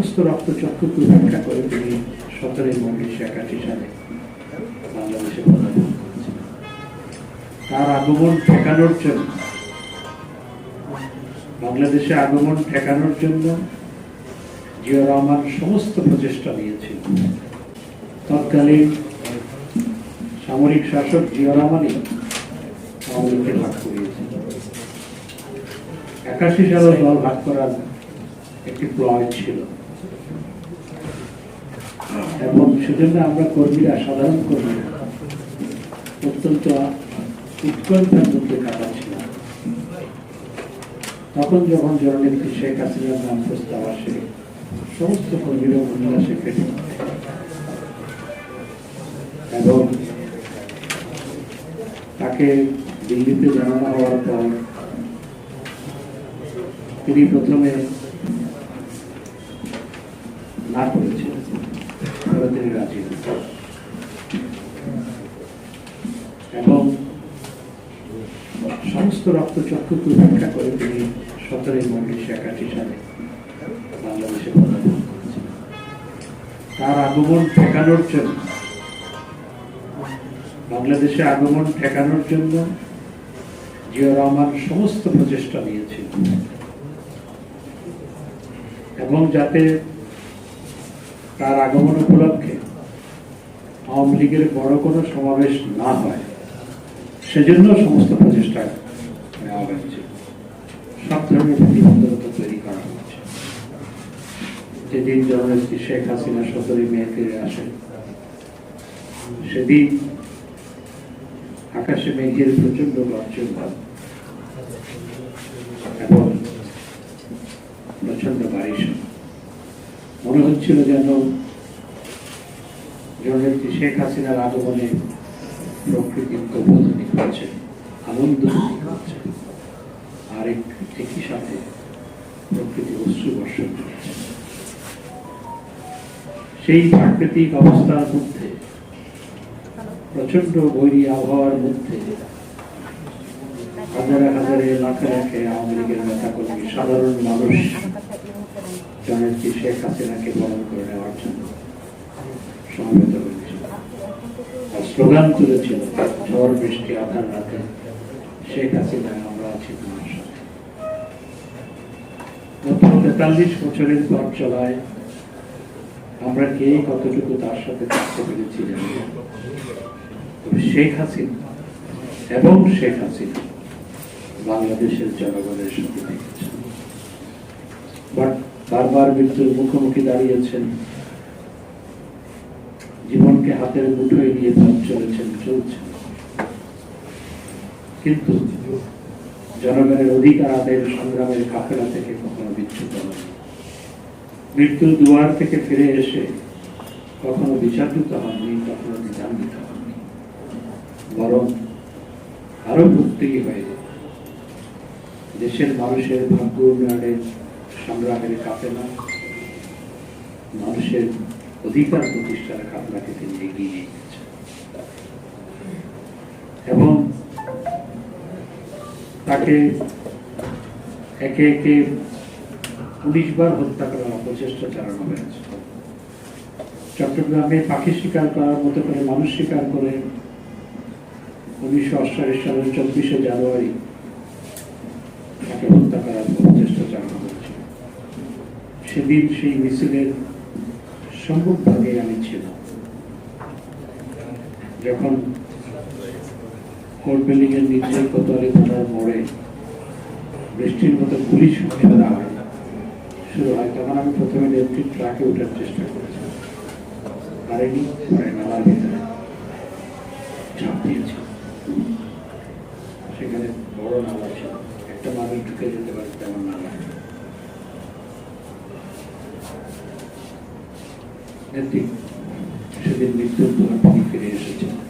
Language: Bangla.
সমস্ত রক্তচক্ষুকে উপেক্ষা করে তিনি সতেরোই মে উনিশশো একাশি সালে বাংলাদেশে তার আগমন ঠেকানোর জন্য, বাংলাদেশে আগমন ঠেকানোর জন্য জিয়া রহমান সমস্ত প্রচেষ্টা নিয়েছিল। তৎকালীন সামরিক শাসক জিয়া রহমানই আওয়ামী ভাগ করিয়েছিল একাশি সালে দল ভাগ করার একটি প্লয় ছিল। এবং সেজন্য আমরা কর্মীরা সাধারণ কর্মীরা অত্যন্ত উৎকণ্ঠার মধ্যে কাটাচ্ছিলাম। তখন যখন জননেত্রী শেখ হাসিনার নাম প্রস্তাব আসে, সমস্ত কর্মীরা মহিলা সেক্রেটারি। এবং তাকে দিল্লিতে জানানো হওয়ার পর তিনি প্রথমে না করেছিলেন। এবং সমস্ত করে তিনি সতেরোই একাশি সালে বাংলাদেশে তার আগমন ঠেকানোর জন্য, বাংলাদেশে আগমন ঠেকানোর জন্য জিয়া রহমান সমস্ত প্রচেষ্টা নিয়েছিল। এবং যাতে তার আগমন উপলক্ষে আওয়ামী লীগের বড় কোনো সমাবেশ না হয়। সেজন্য সমস্ত প্রচেষ্টা নেওয়া হয়েছে। সব ধরনের প্রতিবন্ধকতা তৈরি করা হয়েছে। যেদিন জননেত্রী শেখ হাসিনা সতেরোই মে ফিরে আসেন, সেদিন আকাশে মেঘের প্রচণ্ড গর্জন হয় এবং প্রচণ্ড বারিশ। মনে হচ্ছিল যেন জননেত্রী শেখ হাসিনার আগমনে প্রকৃতি প্রবোধনী হচ্ছে আনন্দ হচ্ছে আর একই সাথে প্রকৃতি অশ্রু বর্ষণ করছে। সেই প্রাকৃতিক অবস্থার মধ্যে প্রচণ্ড বৈরী আবহাওয়ার মধ্যে, হাজারে হাজারে লাখে লাখে আওয়ামী লীগের নেতা কর্মী সাধারণ মানুষ শেখ বরণ করে নেওয়ার জন্য সমবেত হয়েছিল আর স্লোগান তুলেছিল, ঝড় বৃষ্টি রাতে, শেখ হাসিনা আমরা আছি তোমার সাথে। তেতাল্লিশ বছরের পর চলায় আমরা কে, কতটুকু তার সাথে থাকতে পেরেছি শেখ হাসিনা এবং শেখ হাসিনা বাংলাদেশের জনগণের সাথে থেকেছেন বাট বারবার মৃত্যুর মুখোমুখি দাঁড়িয়েছেন। জীবনকে হাতের মুঠোয় নিয়ে পথ চলেছেন, চলছেন। কিন্তু জনগণের অধিকার আদায়ের সংগ্রামের কাফেলা থেকে কখনো বিচ্ছুত হননি মৃত্যুর দুয়ার থেকে ফিরে এসে কখনো বিচারিত হননি, কখনো দ্বিধান্বিত হননি। বরং আরও প্রত্যয়ী হয়ে দেশের মানুষের ভাগ্য উন্নয়নের সংগ্রামের কাফেলা মানুষের অধিকার প্রতিষ্ঠার কাফেলাকে তিনি এগিয়ে নিয়ে গেছেন। এবং তাকে একে একে উনিশ বার হত্যা করার অপচেষ্টা চালানো হয়েছে। চট্টগ্রামে পাখি শিকার করার মতো করে মানুষ শিকার করে উনিশশো অষ্টাশি সালের চব্বিশে জানুয়ারি তাকে হত্যা করার প্রচেষ্টা চালানো হয়েছে। সেদিন সেই মিছিলের সম্মুখভাগে আমি ছিলাম। যখন কোর্ট বিল্ডিং এর নিচে কোতোয়ালি থানার মোড়ে বৃষ্টির মতো পুলিশ ফেলা হয়, শুরু হয়, তখন আমি প্রথমে নেত্রী ট্রাকে ওঠার চেষ্টা করেছি পারিনি, পরে নালার ভিতরে ঝাঁপ দিয়েছি সেখানে বড় নালা ছিল, একটা মানুষ ঢুকে যেতে পারে তেমন নালা নেত্রী সেদিন মৃত্যুর পর তিনি ফিরে এসেছেন